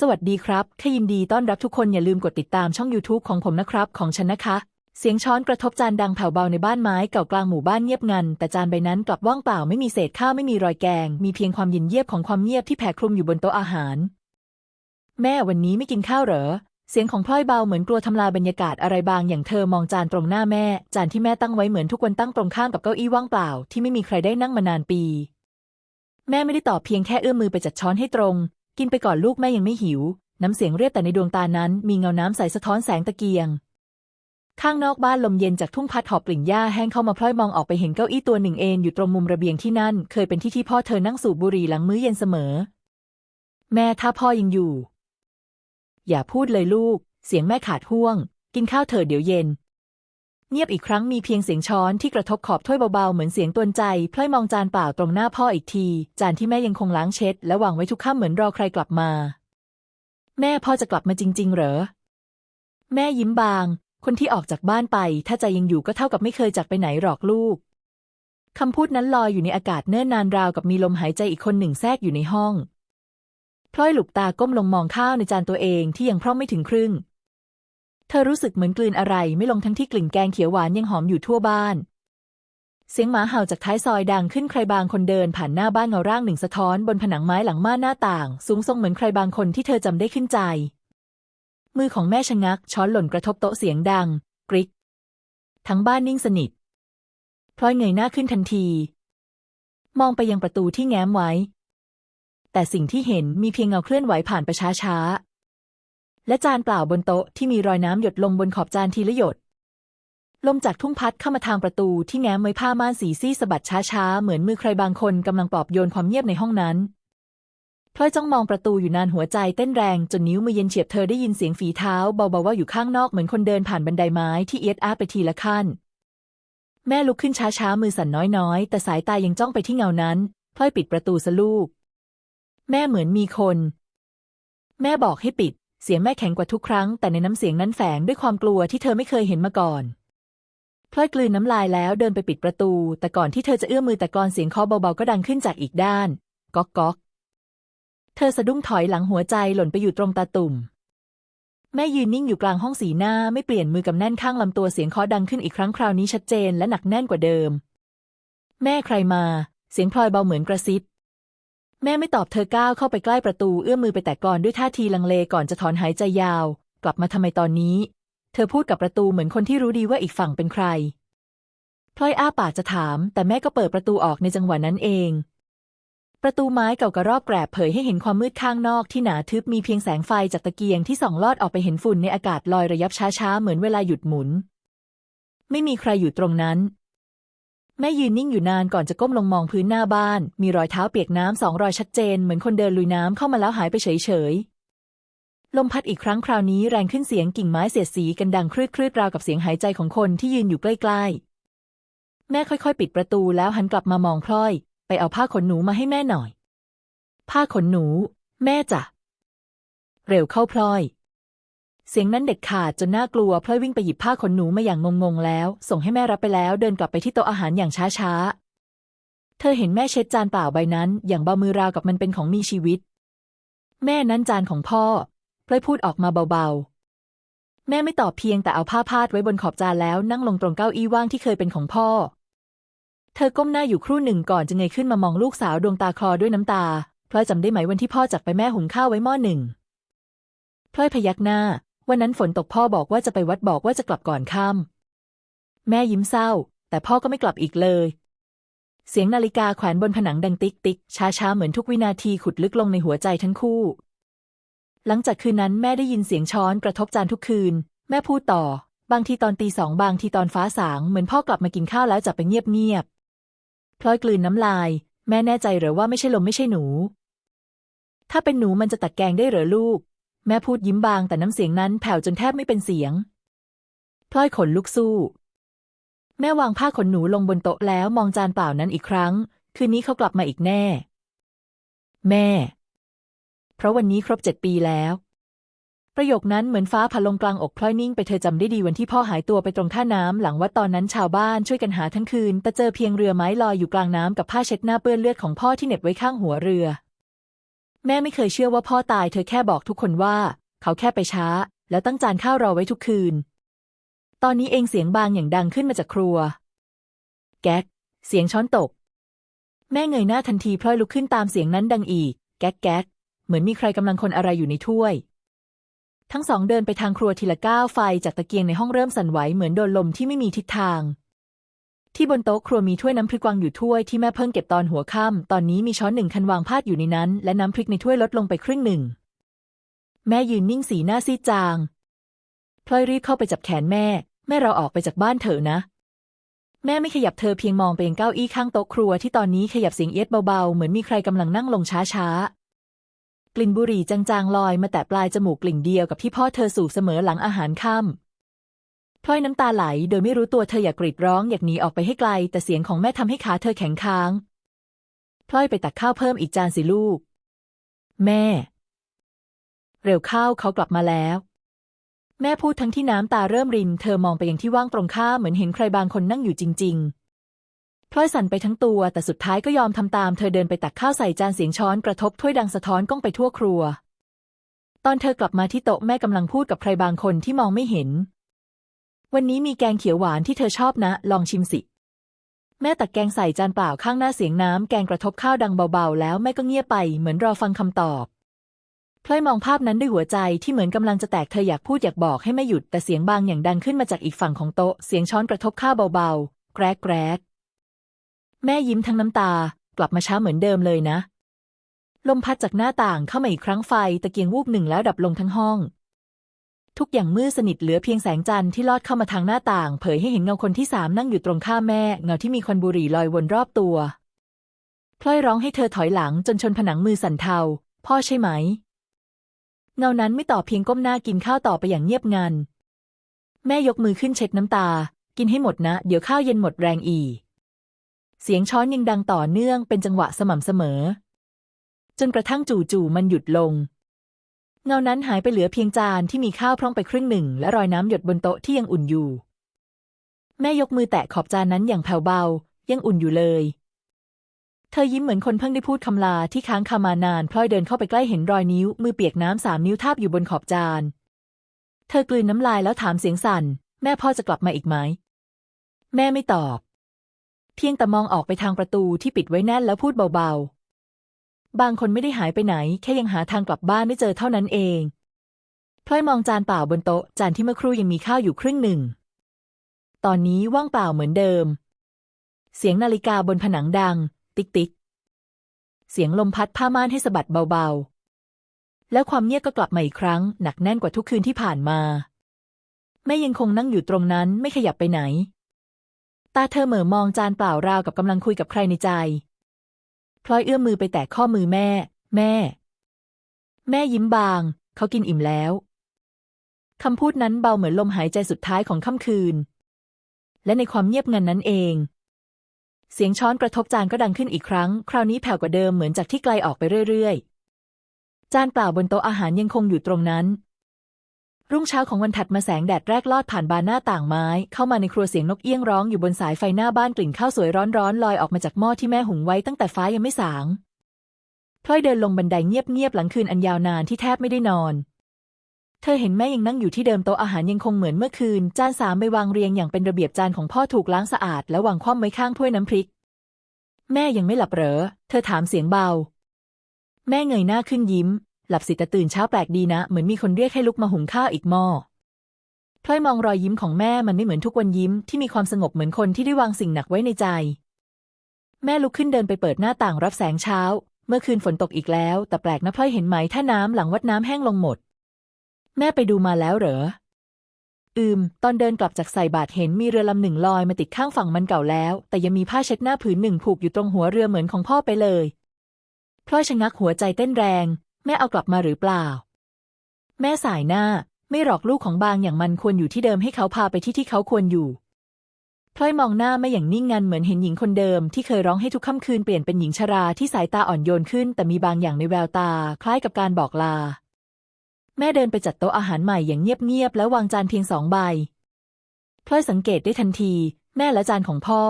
สวัสดีครับแค่ยินดีต้อนรับทุกคนอย่าลืมกดติดตามช่อง YouTube ของผมนะครับ ของฉันนะคะ เสียงช้อนกระทบจานดังแผ่วเบาในบ้านไม้เก่ากลางหมู่บ้านเงียบงัน แต่จานใบนั้นกลับว่างเปล่าไม่มีเศษข้าวไม่มีรอยแกง มีเพียงความเย็นเยียบของความเงียบที่แผ่คลุมอยู่บนโต๊ะอาหาร แม่วันนี้ไม่กินข้าวเหรอ เสียงของพลอยเบาเหมือนกลัวทำลายบรรยากาศอะไรบางอย่างเธอมองจานตรงหน้าแม่ จานที่แม่ตั้งไว้เหมือนทุกวันตั้งตรงข้ามกับเก้าอี้ว่างเปล่าที่ไม่มีใครได้นั่งมานานปีแม่ไม่ได้ตอบเพียงแค่เอื้อมมือไปจัดช้อนให้ตรง กินไปก่อนลูกแม่ยังไม่หิว น้ำเสียงเรียบแต่ในดวงตานั้น มีเงาน้ำใสสะท้อนแสงตะเกียง ข้างนอกบ้านลมเย็นจากทุ่งพัดหอบกลิ่นหญ้าแห้งเข้ามาพลอยมองออกไปเห็นเก้าอี้ตัวหนึ่งเอนอยู่ตรงมุมระเบียงที่นั่น เคยเป็นที่ที่พ่อเธอนั่งสูบบุหรี่หลังมื้อเย็นเสมอ แม่ถ้าพ่อยังอยู่ อย่าพูดเลยลูก เสียงแม่ขาดห่วง กินข้าวเถิดเดี๋ยวเย็น เงียบอีกครั้งมีเพียงเสียงช้อนที่กระทบขอบถ้วยเบาๆ เหมือนเสียงตวนใจพลอยมองจานเปล่าตรงหน้าพ่ออีกที จานที่แม่ยังคงล้างเช็ด และวางไว้ทุกค่ำเหมือนรอใครกลับมา แม่พ่อจะกลับมาจริง ๆ เหรอ แม่ยิ้มบาง คนที่ออกจากบ้านไป ถ้าใจยังอยู่ก็เท่ากับไม่เคยจากไปไหนหรอกลูกคำพูดนั้นลอยอยู่ในอากาศเนิ่นนานราวกับมีลมหายใจอีกคนหนึ่งแทรกอยู่ในห้องพลอยหลุบตาก้มลงมองข้าวในจานตัวเองที่ยังพร่องไม่ถึงครึ่ง เธอรู้สึกเหมือนกลืนอะไรไม่ลงทั้งที่กลิ่นแกงเขียวหวานยังหอมอยู่ทั่วบ้าน เสียงหมาเห่าจากท้ายซอยดังขึ้นใครบางคนเดินผ่านหน้าบ้านเงาร่างหนึ่งสะท้อนบนผนังไม้หลังม่านหน้าต่าง สูงทรงเหมือนใครบางคนที่เธอจำได้ขึ้นใจ มือของแม่ชะงัก ช้อนหล่นกระทบโต๊ะเสียงดัง กริก ทั้งบ้านนิ่งสนิทพลอยเงยหน้าขึ้นทันที มองไปยังประตูที่แง้มไว้ แต่สิ่งที่เห็นมีเพียงเงาเคลื่อนไหวผ่านไปช้าๆ และจานเปล่าบนโต๊ะที่มีรอยน้ำหยดลงบนขอบจานทีละหยด ลมจากทุ่งพัดเข้ามาทางประตูที่แง้มไว้ผ้าม่านสีซี่สะบัดช้าๆ เหมือนมือใครบางคนกำลังปลอบโยนความเงียบในห้องนั้นพลอยจ้องมองประตูอยู่นานหัวใจเต้นแรงจนนิ้วมือเย็นเฉียบเธอได้ยินเสียงฝีเท้าเบาๆว่าอยู่ข้างนอกเหมือนคนเดินผ่านบันไดไม้ที่เอียดอาร์ไปทีละขั้น แม่ลุกขึ้นช้าๆมือสั่นน้อยๆ แต่สายตายังจ้องไปที่เงานั้นพลอยปิดประตูซะลูก แม่เหมือนมีคน แม่บอกให้ปิด เสียงแม่แข็งกว่าทุกครั้ง แต่ในน้ำเสียงนั้นแฝงด้วยความกลัวที่เธอไม่เคยเห็นมาก่อนพลอยกลืนน้ำลายแล้วเดินไปปิดประตู แต่ก่อนที่เธอจะเอื้อมมือแต่กลอนเสียงเคาะเบาๆก็ดังขึ้นจากอีกด้าน ก๊อกก๊อกเธอสะดุ้งถอยหลังหัวใจหล่นไปอยู่ตรงตาตุ่ม แม่ยืนนิ่งอยู่กลางห้องสีหน้าไม่เปลี่ยนมือกำแน่นข้างลำตัวเสียงเคาะดังขึ้นอีกครั้งคราวนี้ชัดเจนและหนักแน่นกว่าเดิม แม่ใครมา เสียงพลอยเบาเหมือนกระซิบ แม่ไม่ตอบเธอก้าวเข้าไปใกล้ประตูเอื้อมมือไปแตะกลอนด้วยท่าทีลังเลก่อนจะถอนหายใจยาว กลับมาทำไมตอนนี้ เธอพูดกับประตูเหมือนคนที่รู้ดีว่าอีกฝั่งเป็นใครพลอยอ้าปากจะถาม แต่แม่ก็เปิดประตูออกในจังหวะนั้นเอง ประตูไม้เก่ากระรอบแกรบเผยให้เห็นความมืดข้างนอกที่หนาทึบมีเพียงแสงไฟจากตะเกียงที่ส่องลอดออกไปเห็นฝุ่นในอากาศลอยระยับช้าๆเหมือนเวลาหยุดหมุน ไม่มีใครอยู่ตรงนั้น แม่ยืนนิ่งอยู่นานก่อนจะก้มลงมองพื้นหน้าบ้าน มีรอยเท้าเปียกน้ำสองรอยชัดเจนเหมือนคนเดินลุยน้ำเข้ามาแล้วหายไปเฉยๆ ลมพัดอีกครั้งคราวนี้แรงขึ้นเสียงกิ่งไม้เสียดสีกันดังคลืดคลืดราวกับเสียงหายใจของคนที่ยืนอยู่ใกล้ๆ แม่ค่อยๆ ปิดประตูแล้วหันกลับมามองพลอย ไปเอาผ้าขนหนูมาให้แม่หน่อย ผ้าขนหนู แม่จ้ะเร็วเข้าพลอย เสียงนั้นเด็ดขาดจนน่ากลัวพลอยวิ่งไปหยิบผ้าขนหนูมาอย่างงงๆแล้ว ส่งให้แม่รับไปแล้ว เดินกลับไปที่โต๊ะอาหารอย่างช้าๆ เธอเห็นแม่เช็ดจานเปล่าใบนั้น อย่างเบามือราวกับมันเป็นของมีชีวิต แม่นั้นจานของพ่อพลอยพูดออกมาเบาๆ แม่ไม่ตอบเพียงแต่เอาผ้าพาดไว้บนขอบจานแล้วนั่งลงตรงเก้าอี้ว่างที่เคยเป็นของพ่อ เธอก้มหน้าอยู่ครู่หนึ่งก่อนจะเงยขึ้นมามองลูกสาวดวงตาคลอด้วยน้ำตาพลอยจำได้ไหมวันที่พ่อจากไปแม่หุงข้าวไว้หม้อหนึ่งพลอยพยักหน้า วันนั้นฝนตกพ่อบอกว่าจะไปวัดบอกว่าจะกลับก่อนค่ำแม่ยิ้มเศร้า แต่พ่อก็ไม่กลับอีกเลย เสียงนาฬิกาแขวนบนผนังดังติ๊กติ๊กช้าๆเหมือนทุกวินาทีขุดลึกลงในหัวใจทั้งคู่ หลังจากคืนนั้นแม่ได้ยินเสียงช้อนกระทบจานทุกคืน แม่พูดต่อ บางทีตอนตีสองบางทีตอนฟ้าสางเหมือนพ่อกลับมากินข้าวแล้วจะไปเงียบเงียบพลอยกลืนน้ำลาย แม่แน่ใจหรือว่าไม่ใช่ลมไม่ใช่หนู ถ้าเป็นหนูมันจะตักแกงได้หรือลูก แม่พูดยิ้มบางแต่น้ำเสียงนั้นแผ่วจนแทบไม่เป็นเสียง พลอยขนลุกสู้ แม่วางผ้าขนหนูลงบนโต๊ะแล้วมองจานเปล่านั้นอีกครั้ง คืนนี้เขากลับมาอีกแน่ แม่ เพราะวันนี้ครบเจ็ดปีแล้ว ประโยคนั้นเหมือนฟ้าผ่าลงกลางอกพลอยนิ่งไปเธอจำได้ดีวันที่พ่อหายตัวไปตรงท่าน้ำหลังวัดตอนนั้นชาวบ้านช่วยกันหาทั้งคืนแต่เจอเพียงเรือไม้ลอยอยู่กลางน้ำกับผ้าเช็ดหน้าเปื้อนเลือดของพ่อที่เหน็บไว้ข้างหัวเรือ แม่ไม่เคยเชื่อว่าพ่อตายเธอแค่บอกทุกคนว่า เขาแค่ไปช้า แล้วตั้งจานข้าวรอไว้ทุกคืน ตอนนี้เองเสียงบางอย่างดังขึ้นมาจากครัว แก๊ก เสียงช้อนตก แม่เงยหน้าทันทีพลอยลุกขึ้นตามเสียงนั้นดังอีก แก๊กแก๊กเหมือนมีใครกำลังคนอะไรอยู่ในถ้วย ทั้งสองเดินไปทางครัวทีละก้าวไฟจากตะเกียงในห้องเริ่มสั่นไหวเหมือนโดนลมที่ไม่มีทิศทาง ที่บนโต๊ะครัวมีถ้วยน้ำพริกวางอยู่ถ้วยที่แม่เพิ่งเก็บตอนหัวค่ำตอนนี้มีช้อนหนึ่งคันวางพาดอยู่ในนั้น และน้ำพริกในถ้วยลดลงไปครึ่งหนึ่ง แม่ยืนนิ่งสีหน้าซีดจางพลอยรีบเข้าไปจับแขนแม่ แม่เราออกไปจากบ้านเถอะนะ แม่ไม่ขยับเธอเพียงมองไปยังเก้าอี้ข้างโต๊ะครัวที่ตอนนี้ขยับเสียงเอียดเบาๆ เหมือนมีใครกำลังนั่งลงช้าๆ กลิ่นบุหรี่จางๆลอยมาแต่ปลายจมูกกลิ่นเดียวกับที่พ่อเธอสูบเสมอหลังอาหารค่ำ พลอยน้ำตาไหลโดยไม่รู้ตัวเธออยากกรีดร้องอยากหนีออกไปให้ไกล แต่เสียงของแม่ทำให้ขาเธอแข็งค้างพลอยไปตักข้าวเพิ่มอีกจานสิลูก แม่ เร็วข้าวเขากลับมาแล้ว แม่พูดทั้งที่น้ำตาเริ่มริน เธอมองไปยังที่ว่างตรงข้ามเหมือนเห็นใครบางคนนั่งอยู่จริง ๆ พลอยสั่นไปทั้งตัว แต่สุดท้ายก็ยอมทำตาม เธอเดินไปตักข้าวใส่จานเสียงช้อนกระทบถ้วยดังสะท้อนก้องไปทั่วครัว ตอนเธอกลับมาที่โต๊ะแม่กำลังพูดกับใครบางคนที่มองไม่เห็น วันนี้มีแกงเขียวหวานที่เธอชอบนะ ลองชิมสิ แม่ตักแกงใส่จานเปล่าข้างหน้าเสียงน้ำแกงกระทบข้าวดังเบาๆ แล้วแม่ก็เงียบไปเหมือนรอฟังคำตอบพลอยมองภาพนั้นด้วยหัวใจที่เหมือนกำลังจะแตกเธออยากพูดอยากบอกให้ไม่หยุดแต่เสียงบางอย่างดังขึ้นมาจากอีกฝั่งของโต๊ะเสียงช้อนกระทบข้าวเบาๆ แกรกแกรกแม่ยิ้มทั้งน้ำตา กลับมาช้าเหมือนเดิมเลยนะ ลมพัดจากหน้าต่างเข้ามาอีกครั้งไฟตะเกียงวูบหนึ่งแล้วดับลงทั้งห้อง ทุกอย่างมืดสนิทเหลือเพียงแสงจันทร์ที่ลอดเข้ามาทางหน้าต่าง เผยให้เห็นเงาคนที่สามนั่งอยู่ตรงข้ามแม่ เงาที่มีควันบุหรี่ลอยวนรอบตัว พลอยร้องให้เธอถอยหลังจนชนผนังมือสั่นเทา พ่อใช่ไหม เงานั้นไม่ตอบเพียงก้มหน้ากินข้าวต่อไปอย่างเงียบงัน แม่ยกมือขึ้นเช็ดน้ำตา กินให้หมดนะ เดี๋ยวข้าวเย็นหมดแรงอี เสียงช้อนยังดังต่อเนื่องเป็นจังหวะสม่ำเสมอ จนกระทั่งจู่ๆมันหยุดลง เงานั้นหายไปเหลือเพียงจานที่มีข้าวพร่องไปครึ่งหนึ่ง และรอยน้ำหยดบนโต๊ะที่ยังอุ่นอยู่ แม่ยกมือแตะขอบจานนั้นอย่างแผ่วเบา ยังอุ่นอยู่เลย เธอยิ้มเหมือนคนเพิ่งได้พูดคำลาที่ค้างคามานานพลอยเดินเข้าไปใกล้เห็นรอยนิ้ว มือเปียกน้ำสามนิ้วทาบอยู่บนขอบจาน เธอกลืนน้ำลายแล้วถามเสียงสั่น แม่พ่อจะกลับมาอีกไหม แม่ไม่ตอบ เพียงแต่มองออกไปทางประตูที่ปิดไว้แน่นแล้วพูดเบาๆ บางคนไม่ได้หายไปไหน แค่ยังหาทางกลับบ้านไม่เจอเท่านั้นเองพลอยมองจานเปล่าบนโต๊ะ จานที่เมื่อครู่ยังมีข้าวอยู่ครึ่งหนึ่ง ตอนนี้ว่างเปล่าเหมือนเดิม เสียงนาฬิกาบนผนังดัง ติ๊กติ๊ก เสียงลมพัดผ้าม่านให้สะบัดเบาๆ แล้วความเงียบก็กลับมาอีกครั้ง หนักแน่นกว่าทุกคืนที่ผ่านมาแม่ยังคงนั่งอยู่ตรงนั้นไม่ขยับไปไหน ตาเธอเหม่อมองจานเปล่าราวกับกำลังคุยกับใครในใจ พลอยเอื้อมมือไปแตะข้อมือแม่ แม่ แม่ยิ้มบาง เขากินอิ่มแล้ว คำพูดนั้นเบาเหมือนลมหายใจสุดท้ายของค่ำคืน และในความเงียบงันนั้นเอง เสียงช้อนกระทบจานก็ดังขึ้นอีกครั้ง คราวนี้แผ่วกว่าเดิมเหมือนจากที่ไกลออกไปเรื่อยๆ จานเปล่าบนโต๊ะอาหารยังคงอยู่ตรงนั้น รุ่งเช้าของวันถัดมาแสงแดดแรกลอดผ่านบานหน้าต่างไม้ เข้ามาในครัวเสียงนกเอี้ยงร้องอยู่บนสายไฟหน้าบ้านกลิ่นข้าวสวยร้อนๆลอยออกมาจากหม้อที่แม่หุงไว้ตั้งแต่ฟ้ายังไม่สางพลอยเดินลงบันไดเงียบๆหลังคืนอันยาวนานที่แทบไม่ได้นอน เธอเห็นแม่ยังนั่งอยู่ที่เดิมโต๊ะอาหารยังคงเหมือนเมื่อคืน จานสามใบวางเรียงอย่างเป็นระเบียบจานของพ่อถูกล้างสะอาด และวางคว่ำไว้ข้างถ้วยน้ำพริก แม่ยังไม่หลับเหรอ เธอถามเสียงเบา แม่เงยหน้าขึ้นยิ้ม หลับสิแต่ตื่นเช้าแปลกดีนะ เหมือนมีคนเรียกให้ลุกมาหุงข้าวอีกหม้อพลอยมองรอยยิ้มของแม่มันไม่เหมือนทุกวันยิ้มที่มีความสงบเหมือนคนที่ได้วางสิ่งหนักไว้ในใจ แม่ลุกขึ้นเดินไปเปิดหน้าต่างรับแสงเช้า เมื่อคืนฝนตกอีกแล้ว แต่แปลกนะพลอยเห็นไหมถ้าน้ำหลังวัดน้ำแห้งลงหมด แม่ไปดูมาแล้วเหรอ อืม ตอนเดินกลับจากใส่บาตรเห็นมีเรือลำหนึ่งลอยมาติดข้างฝั่งมันเก่าแล้ว แต่ยังมีผ้าเช็ดหน้าผืนหนึ่งผูกอยู่ตรงหัวเรือเหมือนของพ่อไปเลยพลอยชะงักหัวใจเต้นแรง แม่เอากลับมาหรือเปล่า แม่สายหน้า ไม่หรอกลูกของบางอย่างมันควรอยู่ที่เดิมให้เขาพาไปที่ที่เขาควรอยู่พลอยมองหน้าไม่อย่างนิ่งงันเหมือนเห็นหญิงคนเดิมที่เคยร้องให้ทุกค่ำคืนเปลี่ยนเป็นหญิงชราที่สายตาอ่อนโยนขึ้น แต่มีบางอย่างในแววตา คล้ายกับการบอกลา แม่เดินไปจัดโต๊ะอาหารใหม่อย่างเงียบๆแล้ววางจานเพียงสองใบพลอยสังเกตได้ทันที แม่และจานของพ่อ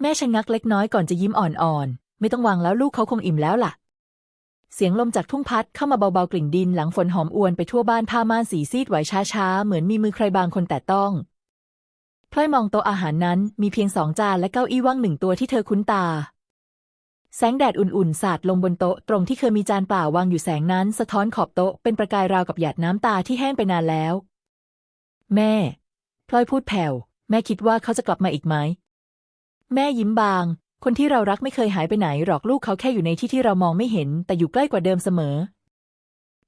แม่ชะงักเล็กน้อยก่อนจะยิ้มอ่อนๆ ไม่ต้องวางแล้วลูกเขาคงอิ่มแล้วล่ะ เสียงลมจากทุ่งพัดเข้ามาเบาๆกลิ่นดินหลังฝนหอมอวนไปทั่วบ้านผ้าม่านสีซีดไหวช้าๆ เหมือนมีมือใครบางคนแตะต้องพลอยมองโต๊ะอาหารนั้นมีเพียงสองจานและเก้าอี้ว่างหนึ่งตัวที่เธอคุ้นตา แสงแดดอุ่นๆ สาดลงบนโต๊ะตรงที่เคยมีจานเปล่าวางอยู่แสงนั้น สะท้อนขอบโต๊ะเป็นประกายราวกับหยาดน้ำตาที่แห้งไปนานแล้ว แม่พลอยพูดแผ่ว แม่คิดว่าเขาจะกลับมาอีกไหม แม่ยิ้มบาง คนที่เรารักไม่เคยหายไปไหนหรอกลูกเขาแค่อยู่ในที่ที่เรามองไม่เห็น แต่อยู่ใกล้กว่าเดิมเสมอ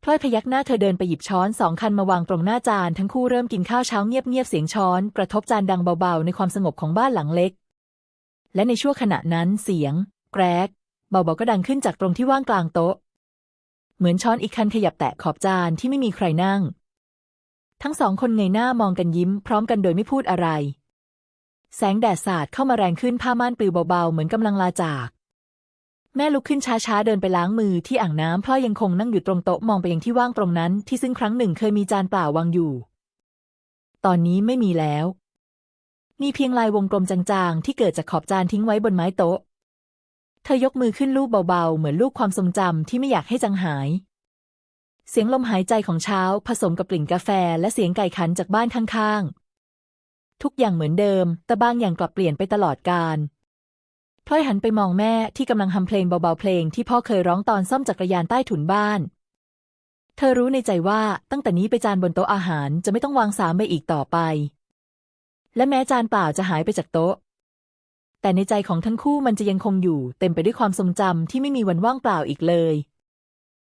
พลอยพยักหน้าเธอเดินไปหยิบช้อนสองคันมาวางตรงหน้าจานทั้งคู่เริ่มกินข้าวเช้าเงียบๆเสียงช้อน กระทบจานดังเบาๆ ในความสงบของบ้านหลังเล็ก และในช่วงขณะนั้นเสียง แกรก เบาๆก็ดังขึ้นจากตรงที่ว่างกลางโต๊ะ เหมือนช้อนอีกคันขยับแตะขอบจานที่ไม่มีใครนั่ง ทั้งสองคนเงยหน้ามองกันยิ้ม พร้อมกันโดยไม่พูดอะไร แสงแดดสาดเข้ามาแรงขึ้นผ้าม่านปลิวเบาๆ เหมือนกำลังลาจาก แม่ลุกขึ้นช้าๆ เดินไปล้างมือที่อ่างน้ำพลอยยังคงนั่งอยู่ตรงโต๊ะมองไปยังที่ว่างตรงนั้น ที่ซึ่งครั้งหนึ่งเคยมีจานเปล่าวางอยู่ ตอนนี้ไม่มีแล้ว มีเพียงลายวงกลมจางๆ ที่เกิดจากขอบจานทิ้งไว้บนไม้โต๊ะ เธอยกมือขึ้นลูบเบาๆ เหมือนลูกความทรงจำที่ไม่อยากให้จางหาย เสียงลมหายใจของเช้า ผสมกับกลิ่นกาแฟ และเสียงไก่ขันจากบ้านข้างๆ ทุกอย่างเหมือนเดิม แต่บางอย่างกลับเปลี่ยนไปตลอดกาลพลอยหันไปมองแม่ที่กำลังทำเพลงเบาๆเพลงที่พ่อเคยร้องตอนซ่อมจักรยานใต้ถุนบ้าน เธอรู้ในใจว่าตั้งแต่นี้ไปจานบนโต๊ะอาหารจะไม่ต้องวางสามใบอีกต่อไป และแม้จานเปล่าจะหายไปจากโต๊ะ แต่ในใจของทั้งคู่มันจะยังคงอยู่เต็มไปด้วยความทรงจำที่ไม่มีวันว่างเปล่าอีกเลย